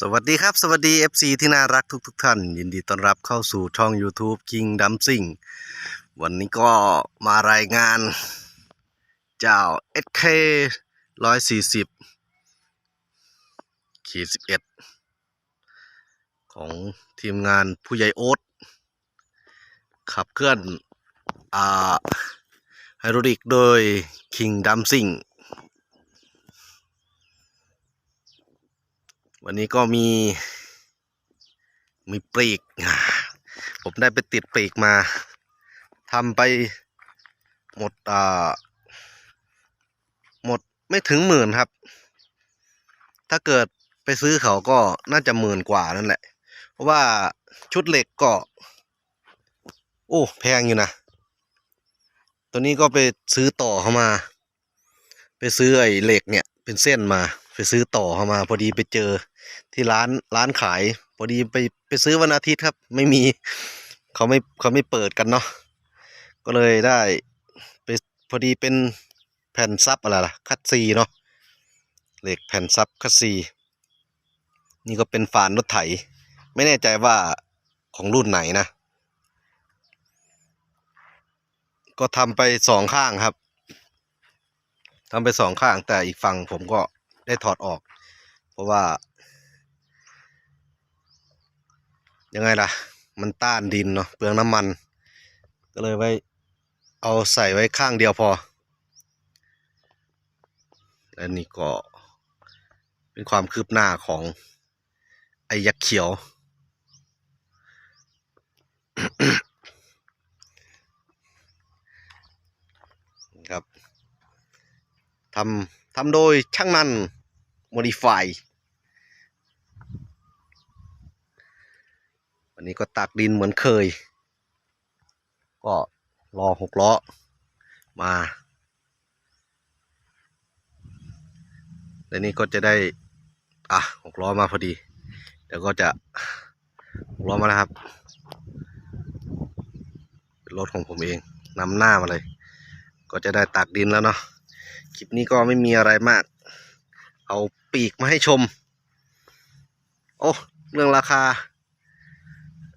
สวัสดีครับ สวัสดี FC ที่น่ารักทุกทท่าน ยินดีต้อนรับเข้าสู่ช่อง YouTube King d u m s i n g วันนี้ก็มารายงาน เจ้า SK 140ขีด11 ของทีมงานผู้ใหญ่โอ๊ตขับเคลื่อนอ่าไฮโดริกโดย King d u m s i n g วันนี้ก็มีมีปลีก ผมได้ไปติดปลีกมาทำไปหมดอ่าหมดไม่ถึงหมื่นครับ ถ้าเกิดไปซื้อเขาก็น่าจะหมื่นกว่านั่นแหละ เพราะว่าชุดเหล็กก็ โอ้ แพงอยู่นะ ตัวนี้ก็ไปซื้อต่อเข้ามา ไปซื้อไอ้เหล็กเนี่ย เป็นเส้นมา ไปซื้อต่อเข้ามา พอดีไปเจอ ที่ร้านร้านขายพอดีไปไปซื้อวันอาทิตย์ครับ ไม่มีเขาไม่เขาไม่เปิดกันเนาะก็เลยได้ไปพอดีเป็นแผ่นซับอะไรล่ะคัดซีเนาะเหล็กแผ่นซับคัดซีนี่ก็เป็นฝานรถไถ ไม่แน่ใจว่าของรุ่นไหนนะ ก็ทำไปสองข้างครับทำไปสองข้างแต่อีกฝั่งผมก็ได้ถอดออก เพราะว่า ยังไงล่ะ มันต้านดินเนาะเปลืองน้ำมัน ก็เลยไว้เอาใส่ไว้ข้างเดียวพอ และนี่ก็เป็นความคืบหน้าของไอ้ยักษ์เขียว ครับทำทำโดยช่างนัน modify วันนี้ก็ตักดินเหมือนเคย ก็รอหกล้อมาและนี่ก็จะได้ อะหกล้อมาพอดี เดี๋ยวก็จะหกล้อมาแล้วครับเป็นรถของผมเองนำหน้ามาเลย ก็จะได้ตักดินแล้วเนาะคลิปนี้ก็ไม่มีอะไรมาก เอาปีกมาให้ชม โอ้ เรื่องราคา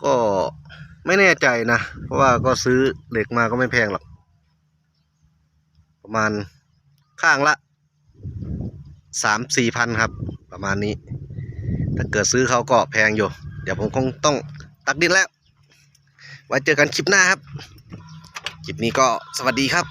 ก็ไม่แน่ใจนะ เพราะว่าก็ซื้อเหล็กมาก็ไม่แพงหรอก ประมาณข้างละสามสี่พันครับ ประมาณนี้ ถ้าเกิดซื้อเขาก็แพงอยู่ เดี๋ยวผมคงต้องตักดินแล้ว ไว้เจอกันคลิปหน้าครับ คลิปนี้ก็สวัสดีครับ